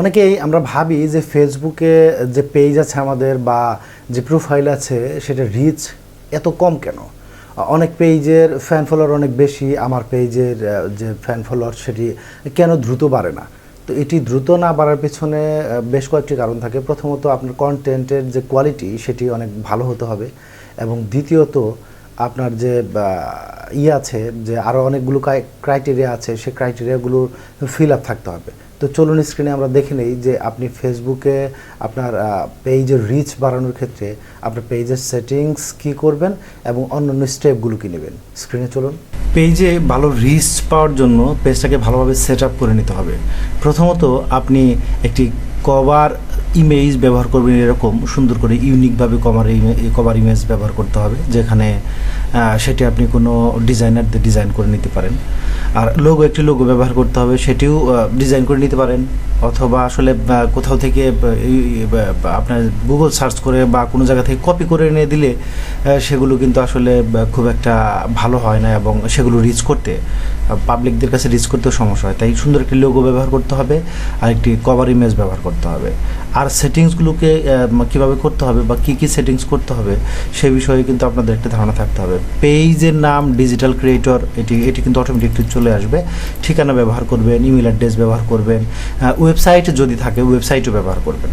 অনেকেই আমরা ভাবি যে ফেসবুকে যে পেজ আছে আমাদের বা যে প্রোফাইল আছে সেটা রিচ এত কম কেন? অনেক পেজের ফ্যান ফলোয়ার অনেক বেশি আমার পেজের যে ফ্যান ফলোয়ার সেটি কেন দ্রুত বাড়ে না? তো এটি দ্রুত না বাড়ার পেছনে বেশ কয়েকটি কারণ থাকে। প্রথমত আপনার কন্টেন্টের যে কোয়ালিটি সেটি অনেক ভালো হতে হবে। এবং দ্বিতীয়ত আপনার যে বা, ইয়ে আছে যে আরও অনেকগুলো ক্রাইটেরিয়া আছে সেই ক্রাইটেরিয়াগুলো ফিল আপ থাকতে হবে। তো চলুন স্ক্রিনে আমরা দেখে নেই যে আপনি ফেসবুকে আপনার পেজের রিচ বাড়ানোর ক্ষেত্রে আপনার পেজের সেটিংস কি করবেন এবং অন্যান্য স্টেপগুলো কী নেবেন? স্ক্রিনে চলুন। পেজে ভালো রিচ পাওয়ার জন্য পেজটাকে ভালোভাবে সেট আপ করে নিতে হবে। প্রথমত আপনি একটি কভার ইমেজ ব্যবহার করবেন এরকম, সুন্দর করে ইউনিকভাবে কভার কভার ইমেজ ব্যবহার করতে হবে, যেখানে সেটি আপনি কোনো ডিজাইনার দিয়ে ডিজাইন করে নিতে পারেন। আর লোগো একটি লোগো ব্যবহার করতে হবে, সেটিও ডিজাইন করে নিতে পারেন। অথবা আসলে কোথাও থেকে আপনার গুগল সার্চ করে বা কোনো জায়গা থেকে কপি করে এনে দিলে সেগুলো কিন্তু আসলে খুব একটা ভালো হয় না এবং সেগুলো রিচ করতে পাবলিকদের কাছে রিচ করতেও সমস্যা হয়। তাই সুন্দর একটি লোগো ব্যবহার করতে হবে আর একটি কভার ইমেজ ব্যবহার করতে হবে। আর সেটিংসগুলোকে কীভাবে করতে হবে বা কী কী সেটিংস করতে হবে, সে বিষয়ে কিন্তু আপনাদের একটা ধারণা থাকতে হবে। পেজের নাম ডিজিটাল ক্রিয়েটর, এটি এটি কিন্তু অটোমেটিকলি চলে আসবে। ঠিকানা ব্যবহার করবেন, ইমেল অ্যাড্রেস ব্যবহার করবেন ওয়েবসাইট যদি থাকে, ওয়েবসাইটও ব্যবহার করবেন।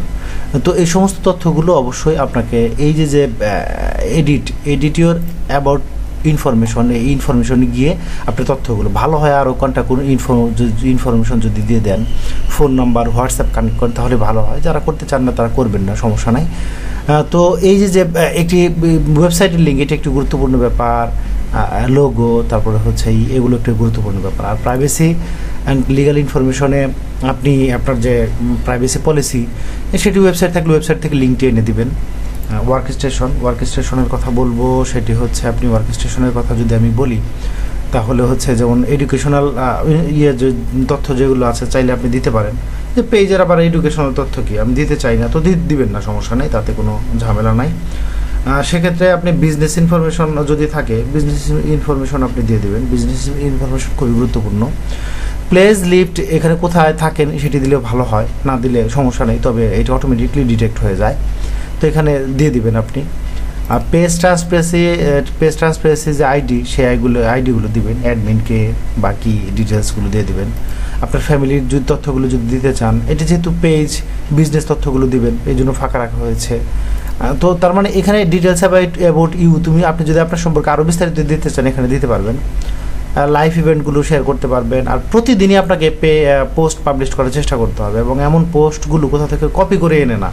তো এই সমস্ত তথ্যগুলো অবশ্যই আপনাকে, এই যে যে এডিট এডিটিওর অ্যাবাউট ইনফরমেশন এই ইনফরমেশনে গিয়ে আপনি তথ্যগুলো ভালো হয় আরও কন্ট্যাক্ট করুন ইনফরমেশন যদি দিয়ে দেন ফোন নাম্বার হোয়াটসঅ্যাপ কানেক্ট করেন, তাহলে ভালো হয়। যারা করতে চান না, তারা করবেন না, সমস্যা নাই। তো এই যে যে একটি ওয়েবসাইটের লিঙ্ক এটা একটি গুরুত্বপূর্ণ ব্যাপার। লোগো তারপরে হচ্ছে এই, এগুলো একটি গুরুত্বপূর্ণ ব্যাপার। আর প্রাইভেসি অ্যান্ড লিগাল ইনফরমেশনে আপনি আপনার যে প্রাইভেসি পলিসি সেটি ওয়েবসাইট থাকলে ওয়েবসাইট থেকে লিঙ্কটি এনে দিবেন। ওয়ার্ক স্টেশন ওয়ার্ক স্টেশনের কথা বলব, সেটি হচ্ছে আপনি ওয়ার্ক স্টেশনের কথা যদি আমি বলি, তাহলে হচ্ছে যেমন এডুকেশনাল ইয়ে যে তথ্য যেগুলো আছে, চাইলে আপনি দিতে পারেন। যে পেজের আবার এডুকেশনাল তথ্য কি? আমি দিতে চাই না, তো দিবেন না, সমস্যা নেই, তাতে কোনো ঝামেলা নাই। সেক্ষেত্রে আপনি বিজনেস ইনফরমেশন যদি থাকে বিজনেস ইনফরমেশন আপনি দিয়ে দেবেন। বিজনেস ইনফরমেশন খুবই গুরুত্বপূর্ণ। প্লেস লিফট এখানে কোথায় থাকেন, সেটি দিলেও ভালো হয়, না দিলে সমস্যা নেই, তবে এটা অটোমেটিকলি ডিটেক্ট হয়ে যায়। তো এখানে দিয়ে দিবেন আপনি। আর পেজ ট্রান্সপারেন্সি পেজ ট্রান্সপারেন্সি যে আইডি সেই আইগুলো আইডিগুলো দিবেন। অ্যাডমিনকে বাকি ডিটেলসগুলো দিয়ে দিবেন। আপনার ফ্যামিলির যদি তথ্যগুলো যদি দিতে চান, এটা যেহেতু পেজ বিজনেস তথ্যগুলো দিবেন, এই জন্য ফাঁকা রাখা হয়েছে। তো তার মানে এখানে ডিটেলস অ্যাবাউট অ্যাবাউট ইউ তুমি, আপনি যদি আপনার সম্পর্কে আরও বিস্তারিত দিতে চান, এখানে দিতে পারবেন। লাইভ ইভেন্টগুলো শেয়ার করতে পারবেন। আর প্রতিদিনই আপনাকে পে পোস্ট পাবলিশ করার চেষ্টা করতে হবে। এবং এমন পোস্টগুলো কোথা থেকে কপি করে এনে না।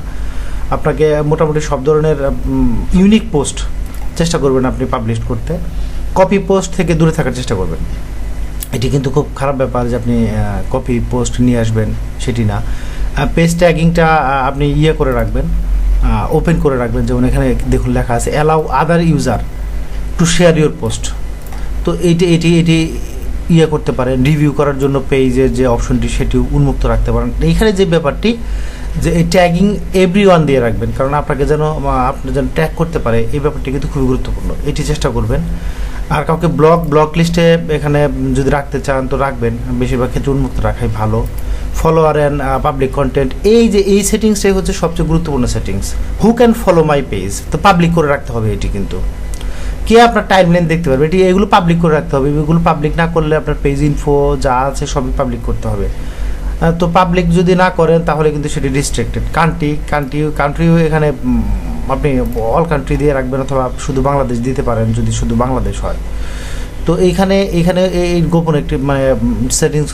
আপনাকে মোটামুটি সব ধরনের ইউনিক পোস্ট চেষ্টা করবেন আপনি পাবলিশ করতে। কপি পোস্ট থেকে দূরে থাকার চেষ্টা করবেন। এটি কিন্তু খুব খারাপ ব্যাপার যে আপনি কপি পোস্ট নিয়ে আসবেন, সেটি না। পেজ ট্যাগিংটা আপনি ইয়ে করে রাখবেন ওপেন করে রাখবেন। যেমন এখানে দেখুন লেখা আছে allow other user to share your post তো এইটি এটি এটি ইয়ে করতে পারেন রিভিউ করার জন্য পেজের যে অপশনটি সেটিও উন্মুক্ত রাখতে পারেন। এইখানে যে ব্যাপারটি যে এই ট্যাগিং এভরি ওয়ান দিয়ে রাখবেন, কারণ আপনাকে যেন আপনি যেন ট্যাগ করতে পারে, এই ব্যাপারটি কিন্তু খুবই গুরুত্বপূর্ণ। এটি চেষ্টা করবেন। আর কাউকে ব্লক ব্লক লিস্টে এখানে যদি রাখতে চান, তো রাখবেন। বেশিরভাগ ক্ষেত্রে উন্মুক্ত রাখাই ভালো। ফলোয়ার অ্যান্ড পাবলিক কন্টেন্ট এই যে, এই সেটিংসটাই হচ্ছে সবচেয়ে গুরুত্বপূর্ণ settings who can follow my page তো পাবলিক করে রাখতে হবে এটি কিন্তু। কে আপনার টাইম লাইন দেখতে পারবে? এটি, এগুলো পাবলিক করে রাখতে হবে। এগুলো পাবলিক না করলে আপনার পেজ ইনফো যা আছে সবই পাবলিক করতে হবে। তো পাবলিক যদি না করেন, তাহলে কিন্তু সেটি রিস্ট্রিক্টেড কান্ট্রি কান্ট্রি কান্ট্রিও এখানে আপনি অল কান্ট্রি দিয়ে রাখবেন অথবা শুধু বাংলাদেশ দিতে পারেন যদি শুধু বাংলাদেশ হয়। তো এইখানে এইখানে এই গোপন একটি মানে সেটিংস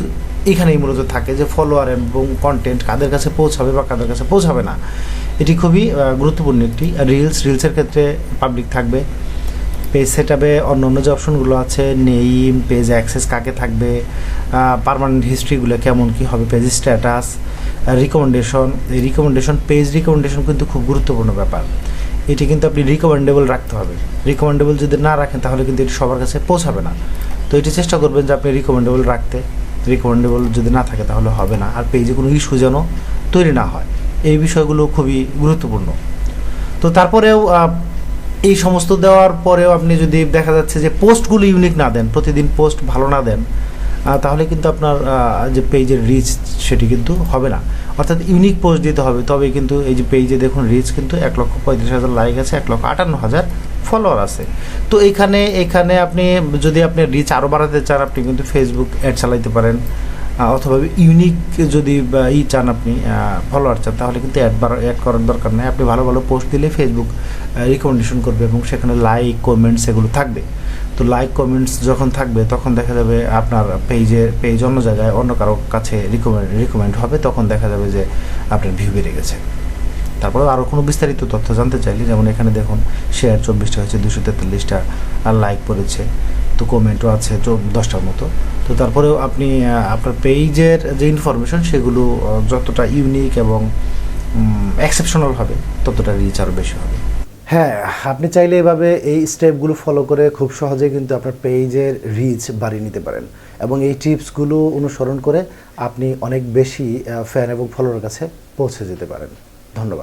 এখানেই মূলত থাকে যে ফলোয়ার এবং কন্টেন্ট কাদের কাছে পৌঁছাবে বা কাদের কাছে পৌঁছাবে না। এটি খুবই গুরুত্বপূর্ণ একটি। রিলস রিলসের ক্ষেত্রে পাবলিক থাকবে। পেজ সেট আপে অন্য অন্য যে অপশনগুলো আছে নেইম পেজ অ্যাক্সেস কাকে থাকবে পারমানেন্ট হিস্ট্রিগুলো কেমন কি হবে পেজ স্ট্যাটাস রিকমেন্ডেশন এই রিকমেন্ডেশন পেজ রিকমেন্ডেশন কিন্তু খুব গুরুত্বপূর্ণ ব্যাপার। এটি কিন্তু আপনি রিকমেন্ডেবল রাখতে হবে। রিকমেন্ডেবল যদি না রাখেন, তাহলে কিন্তু এটি সবার কাছে পৌঁছাবে না। তো এটি চেষ্টা করবেন যে আপনি রিকমেন্ডেবল রাখতে। রিকমেন্ডেবল যদি না থাকে, তাহলে হবে না। আর পেজে কোনো ইস্যু যেন তৈরি না হয়। এই বিষয়গুলো খুবই গুরুত্বপূর্ণ। তো তারপরেও এই সমস্ত দেওয়ার পরেও আপনি যদি দেখা যাচ্ছে যে পোস্টগুলো ইউনিক না দেন, প্রতিদিন পোস্ট ভালো না দেন তাহলে কিন্তু আপনার যে পেজের রিচ সেটি কিন্তু হবে না। অর্থাৎ ইউনিক পোস্ট দিতে হবে তবে কিন্তু এই যে পেজে দেখুন রিচ কিন্তু এক লক্ষ পঁয়ত্রিশ হাজার লাইক আছে, এক লক্ষ আটান্ন হাজার ফলোয়ার আছে। তো এখানে এখানে আপনি, যদি আপনি রিচ আরও বাড়াতে চান, আপনি কিন্তু ফেসবুক অ্যাড চালাইতে পারেন অথবা ইউনিক যদি ই চান আপনি ফলোয়ার চান, তাহলে কিন্তু অ্যাড বার অ্যাড করার দরকার নেই। আপনি ভালো ভালো পোস্ট দিলে ফেসবুক রিকমেন্ডেশন করবে এবং সেখানে লাইক কমেন্টস এগুলো থাকবে। তো লাইক কমেন্টস যখন থাকবে, তখন দেখা যাবে আপনার পেজে পেজ অন্য জায়গায় অন্য কারোর কাছে রিকমেন্ড রিকমেন্ড হবে, তখন দেখা যাবে যে আপনার ভিউ বেড়ে গেছে। তারপরে আরও কোনো বিস্তারিত তথ্য জানতে চাইলে, যেমন এখানে দেখুন শেয়ার চব্বিশটা হয়েছে, দুশো তেতাল্লিশটা আর লাইক পড়েছে, তো কমেন্টও আছে দশটার মতো। তো তারপরেও আপনি আপনার পেজের যে ইনফরমেশন সেগুলো যতটা ইউনিক এবং এক্সেপশনাল হবে, ততটা রিচ আরও বেশি হবে। হ্যাঁ আপনি চাইলে এভাবে এই স্টেপগুলো ফলো করে খুব সহজে কিন্তু আপনার পেজের রিচ বাড়িয়ে নিতে পারেন। এবং এই টিপসগুলো অনুসরণ করে আপনি অনেক বেশি ফ্যান এবং ফলোয়ার কাছে পৌঁছে যেতে পারেন। ধন্যবাদ।